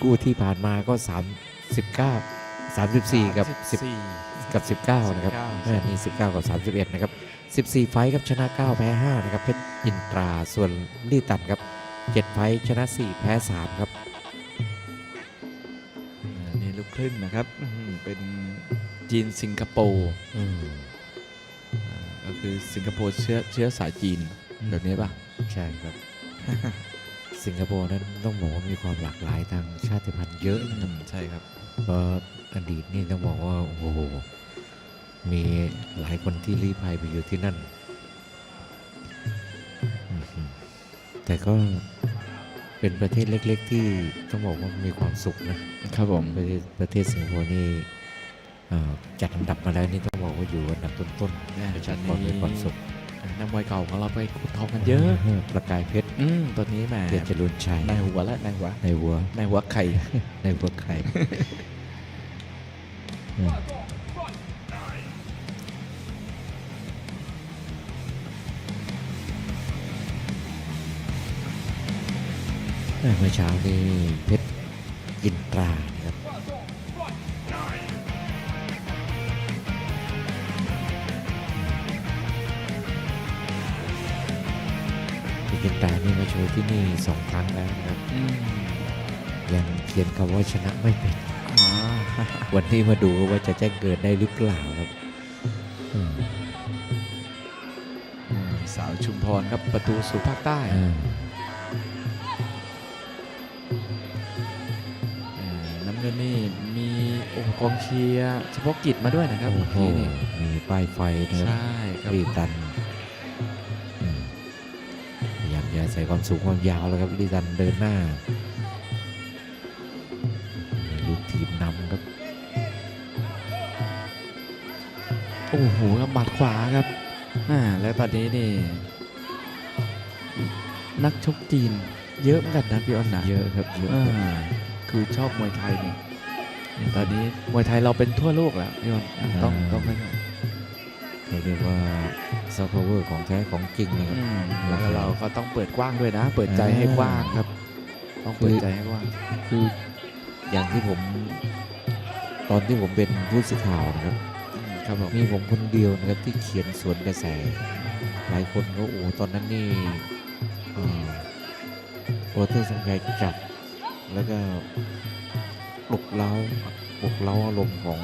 คู่ที่ผ่านมาก็ 39 34 กับ 10 กับ 19 นะครับ19เออนี่ 19 กับ 31 นะครับ 14 ไฟท์ครับชนะ 9 แพ้ 5 นะครับ เพชรอินตราส่วนลี่ตันครับ 7 ไฟท์ชนะ 4 แพ้ 3 ครับอ่านี่ลูกครึ่งนะครับอื้อหือเป็นจีนสิงคโปร์อืมอ่าก็คือสิงคโปร์เชื้อเชื้อสายจีนแบบนี้ป่ะ ใช่ครับ สิงคโปร์นั้นต้องบอกว่ามีความหลากหลายทางชาติพันธุ์เยอะนะครับใช่ครับเพราะอดีตนี่ต้องบอกว่าโอ้โหมีหลายคนที่รีภัยไปอยู่ที่นั่นอื้อหือแต่ก็เป็นประเทศเล็ก ๆ ที่ต้องบอกว่ามีความสุขนะครับผมประเทศประเทศสิงคโปร์นี่เอ่อจัดอันดับมาแล้วนี่ต้องบอกว่าอยู่อันดับต้นแน่ๆประชาชนมีความสุข นักมวยเก่าของเราไปขุดทองกันเยอะประกายเพชรอืมตัวนี้แหมเดชจรุนชัยในหัวและในหัวในวัวในหัวไข่ในวัวไข่อืมเอ้ยเมื่อเช้านี้เพชรยินตรานะครับ เพชรยินตรานี่มาโชว์ที่นี่สองครั้งแล้วนะครับอืมยังเขียนคำว่าชนะไม่เป็นอ่าวันนี้มาดูว่าจะแจ้งเกิดได้หรือเปล่าครับอืมอืมสาวชุมพรครับประตูสู่ภาคใต้อ่าเอ่อน้ำเงินนี่มีองค์กองเชียร์เฉพาะกิจมาด้วยนะครับโอ้เมื่อโหกี้นี่มีป้ายไฟนะครับใช่ครับลีตัน พยายามจะใส่ความสูงความยาวแล้วครับลีตันเดินหน้าลูกทีมนำครับ โอ้โหครับหมัดขวาครับอ่าแล้วตอนนี้นี่นักชกจีนเยอะเหมือนกันนะพี่อ้อนนะเยอะครับเยอะอ่าครับคือชอบมวยไทยนี่ตอนนี้มวยไทยเราเป็นทั่วโลกแล้วพี่อ้อนต้องต้องไม่ เขาเรียกว่าซอฟต์แวร์ของแท้ของจริงนะครับอืมแล้วก็เราก็ต้องเปิดกว้างด้วยนะ เปิดใจให้กว้างครับ ต้องเปิดใจให้กว้างคืออย่างที่ผมตอนที่ผมเป็นผู้สื่อข่าวนะครับอืมครับผมมีผมคนเดียวนะครับที่เขียนสวนกระแส หลายคนก็โอ้ตอนนั้นนี่เอ่อโอเทอร์สงชัยจับแล้วก็ปลุกเล้าปลุ กเล้าอารมณ์ของ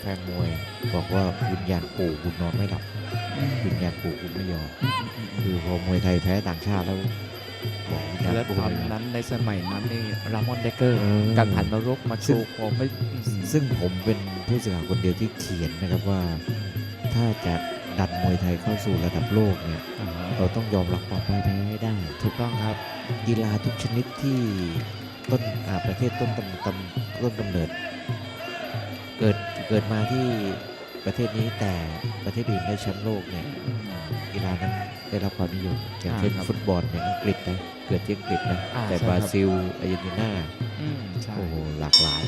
แฟนมวย บอกว่าวิญญาณปู่คุณนอนไม่หลับวิญญาณปู่คุณไม่ยอมคือพอมวยไทยแพ้ต่างชาติแล้วบอกวิญญาณแล้วปู่ตอนไม่ยอมนั้นในสมัยนั้นนี่รามอนเดกเกอร์เออกังหันนรกมาโชว์ผมไม่ซึ่งผมเป็นผู้สื่อข่าวคนเดียวที่เขียนนะครับว่า ถ้าจะดันมวยไทยเข้าสู่ระดับโลกเนี่ยอ่าเราต้องยอมรับความพ่ายแพ้ให้ได้ ถูกต้องครับกีฬาทุกชนิดที่ต้นอ่าประเทศต้นตำตำต้นกำเนิด เกิดเกิดมาที่ประเทศนี้แต่ประเทศอื่นได้แชมป์โลกเนี่ยกีฬานั้นได้รับความนิยมอย่างเช่นอ่าครับฟุตบอลเนี่ยอังกฤษนะเกิดที่อังกฤษนะอ่าแต่ใช่บราครับซิลอาร์เจนตินาอืมใช่โอ้โหหลากหลาย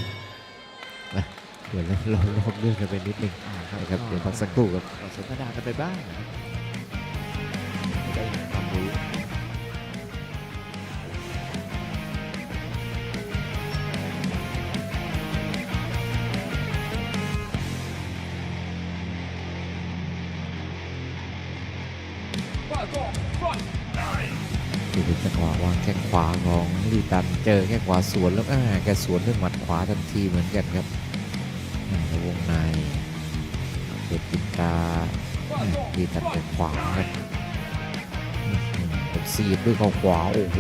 นะเดี๋ยวเราเราลองเรื่องกันไปนิดนึงอ่าครับนะครับเดี๋ยวพักสักครู่ครับเราสนทนากันไปบ้างนะครับจะได้ความรู้ ดูเป็นจังหวะวางแข้งขวาของลีตันเจอแข้งขวาสวนแล้วอ่าแกสวนด้วยหมัดขวาทันทีเหมือนกันครับในวงในเปิดปิดตาลีตันแข้งขวาครับอื้อหือเสีบด้วยเข่าขวาโอ้โห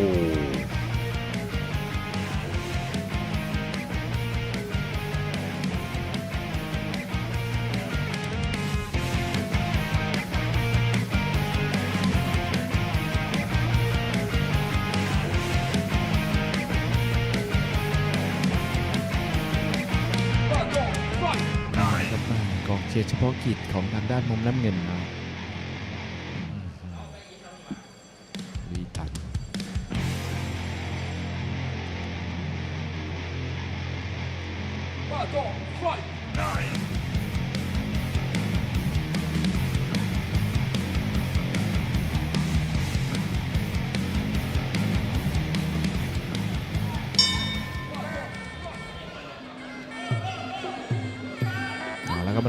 เฉพาะกิจของทางด้านมุมน้ำเงินนะวีตันแล้วก็ม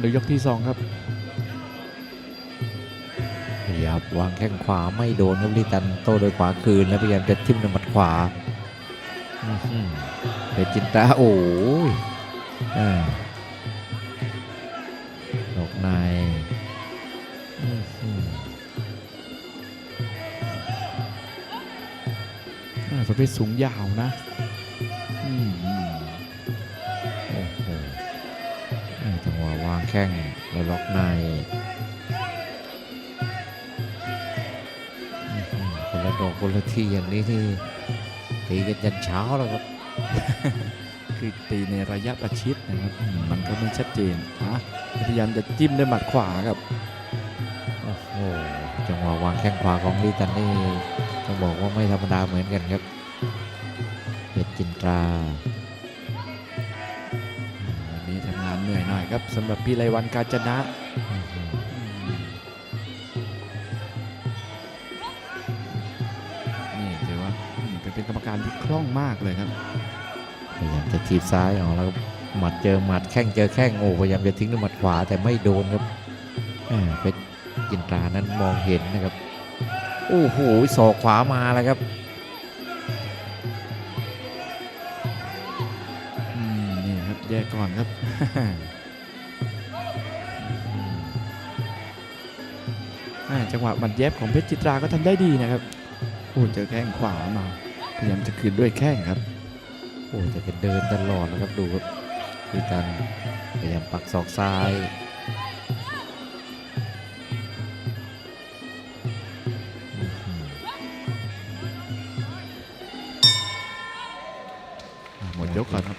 าดูยกที่สองครับพยายามวางแข้งขวาไม่โดนครับลิตันโต้โดยขวาคืน แล้วพยายามจะทิ่มด้วยหมัดขวาเพชรจินตาโอ้ยหลอกในอื้อหืออ่าประเภทสูงยาวนะางแข้งแล้วล็อกในอื้อหือคนละดอกคนละทีอย่างนี้ที่ตีกันยันเช้าแล้วครับ คือตีในระยะประชิดนะครับอืมมันก็ไม่ชัดเจนอะพยายามจะจิ้มด้วยหมัดขวาครับ โอ้โห จังหวะวางแข้งขวาของลิตันนี่ต้องบอกว่าไม่ธรรมดาเหมือนกันครับเพชรจินตรา ครับสำหรับพี่ไรวันกาญจนะอื้อหือนี่ถือว่าอืมเป็นเป็นกรรมการที่คล่องมากเลยครับพยายามจะทีบซ้ายออกแล้วก็หมัดเจอหมัดแข้งเจอแข้งโอ้พยายามจะทิ้งด้วยหมัดขวาแต่ไม่โดนครับแหม่เพชรจินตรานั้นมองเห็นนะครับโอ้โหศอกขวามาแล้วครับอืมนี่ครับแยกก่อนครับ จังหวะหมัดเย็บของเพชรจิตราก็ทำได้ดีนะครับโอ้เจอแข้งขวามาพยายามจะคืนด้วยแข้งครับโอ้แต่ก็เดินตลอดนะครับดูครับลิตันพยายามปักศอกซ้ายอื้อหือหมดยกก่อนครับ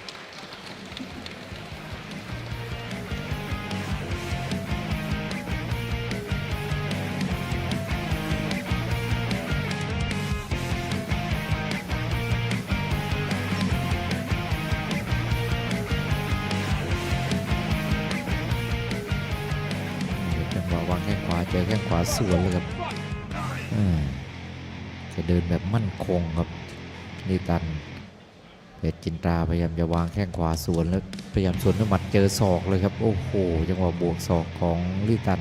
แข้งขวาสวนเลยครับอืมจะเดินแบบมั่นคงครับลิตันเพชรจินตราพยายามจะวางแข้งขวาสวนแล้วพยายามสวนด้วยหมัดเจอศอกเลยครับ โอ้โหจังหวะบวกศอกของลิตัน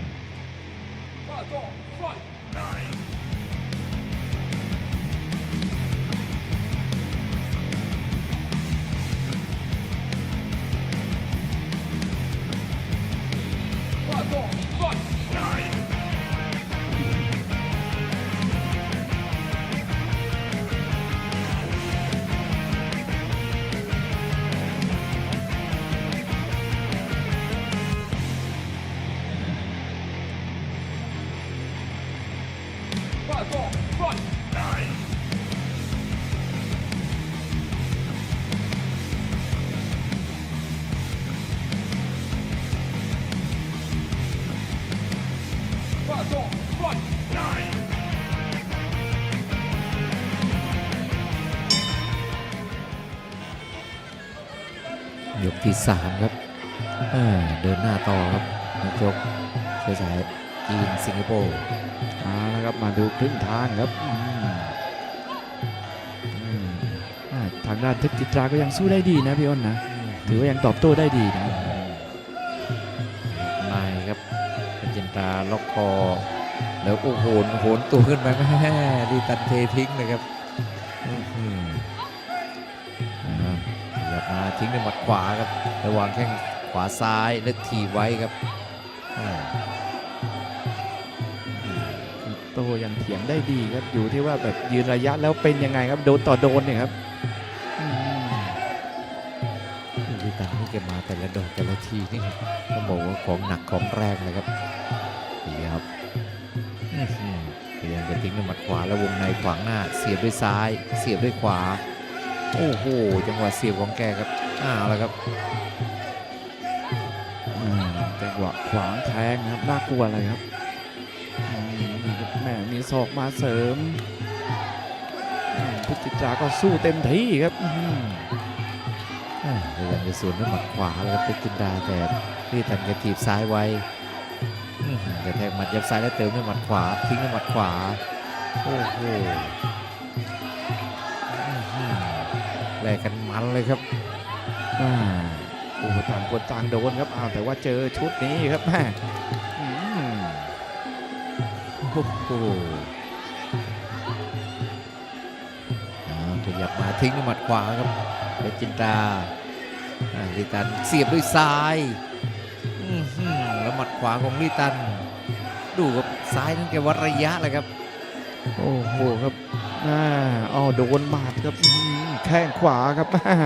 ยกที่สามครับอ่าเดินหน้าต่อครับนักชกเชื้อสายจีนสิงคโปร์เอาละครับมาดูครึ่งทางครับอืมอืมอ่าทางด้านเพชรจิตราก็ยังสู้ได้ดีนะพี่อ้นนะถือว่ายังตอบโต้ได้ดีนะครับนายครับเป็นจินตราล็อกคอแล้วโอ้โหนโหนตัวขึ้นไปแม่ดีตันเททิ้งเลยครับ มาทิ้งด้วยหมัดขวาครับระหว่างแข้งขวาซ้ายและทีบไว้ครับอ่าโตยังเถียงได้ดีครับอยู่ที่ว่าแบบยืนระยะแล้วเป็นยังไงครับโดนต่อโดนเนี่ยครับอืมดีตันนี่แกมาแต่ละดอกแต่ละทีนี่ต้องบอกว่าของหนักของแรงเลยครับดีครับอื้อหือพยายามจะทิ้งด้วยหมัดขวาแล้ววงในขวางหน้า เสียบด้วยซ้าย เสียบด้วยขวา โอ้โห จังหวะเสียบของแกครับอ้าวแล้วครับอ่าจังหวะขวางแทงนะครับน่ากลัวอะไรครับแม่มีศอกมาเสริมพชรจิตราก็สู้เต็มที่ครับอ่าพยายามจะสวนด้วยหมัดขวาแล้วครับเพชรจินดาแต่พี่ตันแกถีบซ้ายไว้กระแทกหมัดยับซ้ายแล้วเติมด้วยหมัดขวาทิ้งด้วยหมัดขวาโอ้โห แลกกันมันเลยครับอ่าโอ้โหต่างคนต่างโดนครับอ้าวแต่ว่าเจอชุดนี้ครับแม่อืมโอ้โหอ่าขยับมาทิ้งด้วยหมัดขวาครับเพชรจินดาอ่าลิตันเสียบด้วยซ้ายอื้อหือแล้วหมัดขวาของลิตัน ดูครับซ้ายนั้นแกวัดระยะเลยครับ โอ้โหครับอ่าอ๋อโดนหมัดครับแข้งขวาครับอ่า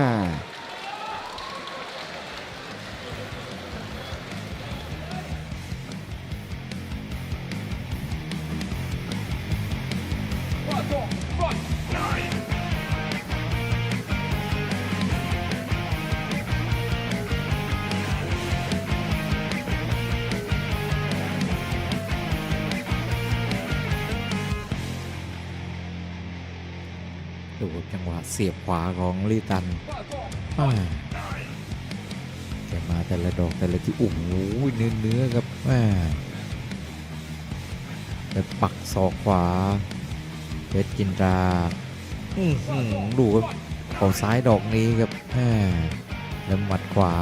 ดูครับจังหวะเสียบขวาของลิตันอ่าแกมาแต่ละดอกแต่ละที่โอ้โหเนื้อเนื้อๆครับแม่ไปปักศอกขวาเพชรจินดาอื้อหือดูครับเขาซ้ายดอกนี้ครับแม่แล้วหมัดขวา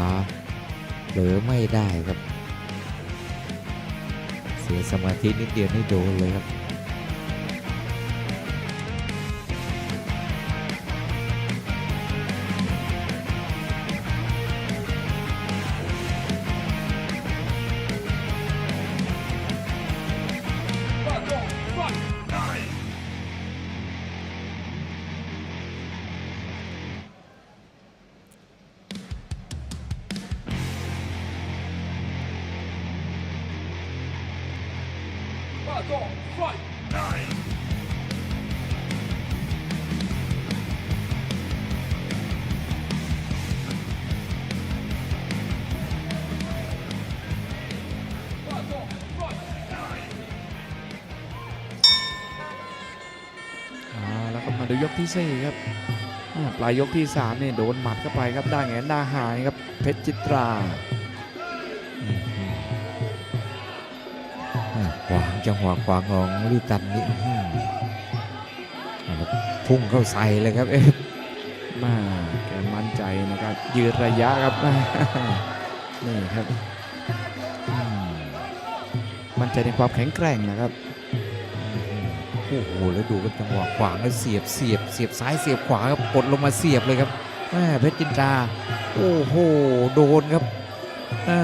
เหลือไม่ได้ครับ เสียสมาธินิดเดียวนี่โดนเลยครับ แล้วก็มาดูยกที่สี่ครับปลายยกที่สามเนี่ยโดนหมัดเข้าไปครับได้แงนได้าหายครับเพชรจิตรา ขวางจังหวะขวางของลิตันนี่อื้อหือเอาละพุ่งเข้าใส่เลยครับเอ๊ะมาแกมั่นใจนะครับยืดระยะครับนี่ครับมั่นใจในความแข็งแกร่งนะครับโอ้โหแล้วดูกันจังหวะขวางแล้วเสียบเสียบเสียบซ้ายเสียบขวาครับกดลงมาเสียบเลยครับแม่เพชรจินดาโอ้โหโดนครับอ่า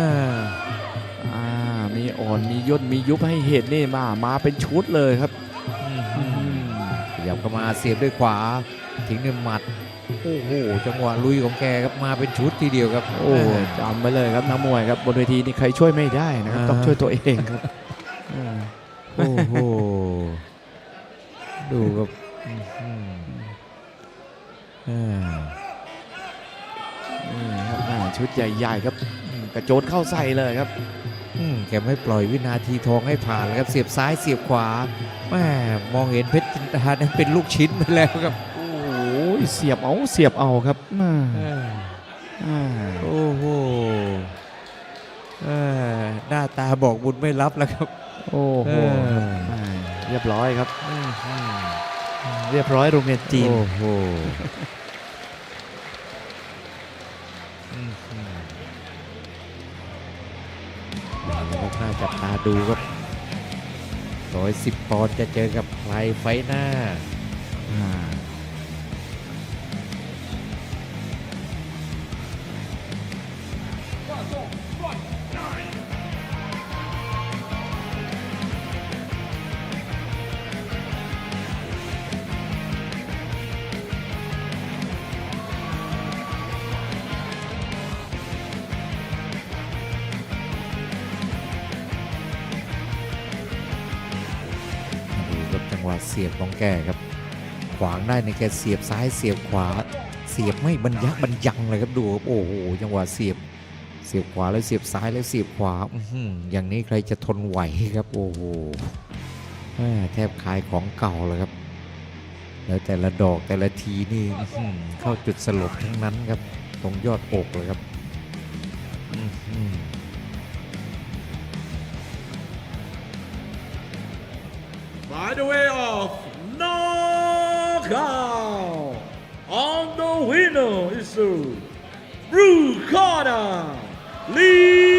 อ่อนมีย่นมียุบให้เห็นนี่มามาเป็นชุดเลยครับอื้อหือขยับเข้ามาเสียบด้วยขวาทิ้งด้วยหมัดโอ้โหจังหวะลุยของแกครับมาเป็นชุดทีเดียวครับ โอ้แม่จำไว้เลยครับนักมวยครับบนเวทีนี่ใครช่วยไม่ได้นะครับอ่าต้องช่วยตัวเองครับอ่าโอ้โหดูครับอื้อหืออ่านี่ครับอ่าชุดใหญ่ๆครับอืมกระโจนเข้าใส่เลยครับอืม แกไม่ปล่อยวินาทีทองให้ผ่านเลยครับเสียบซ้ายเสียบขวาแม่มองเห็นเพชรจินดานั้นเป็นลูกชิ้นไปแล้วครับโอ้โหเสียบเอาเสียบเอาครับอ่าอ่าโอ้โหเอ่อหน้าตาบอกบุญไม่รับแล้วครับ โอ้โหเอออ่าเรียบร้อยครับอื้อหือเรียบร้อยโรงเรียนจีนโอ้โห อื้อหือเอาละครับน่าจับตาดูครับร้อยสิบปอนด์จะเจอกับใครไฟหน้า เสียบของแกครับ ขวางได้ในแกเสียบซ้ายเสียบขวา เสียบไม่บรรยักบรรยังเลยครับดูครับโอ้โหจังหวะเสียบ เสียบขวาแล้วเสียบซ้ายแล้วเสียบขวาอย่างนี้ใครจะทนไหวครับโอ้โหแทบขายของเก่าเลยครับแล้วแต่ละดอกแต่ละทีนี่เข้าจุดสลบทั้งนั้นครับ ตรงยอดอกเลยครับ down. On the winner is Blue Lee.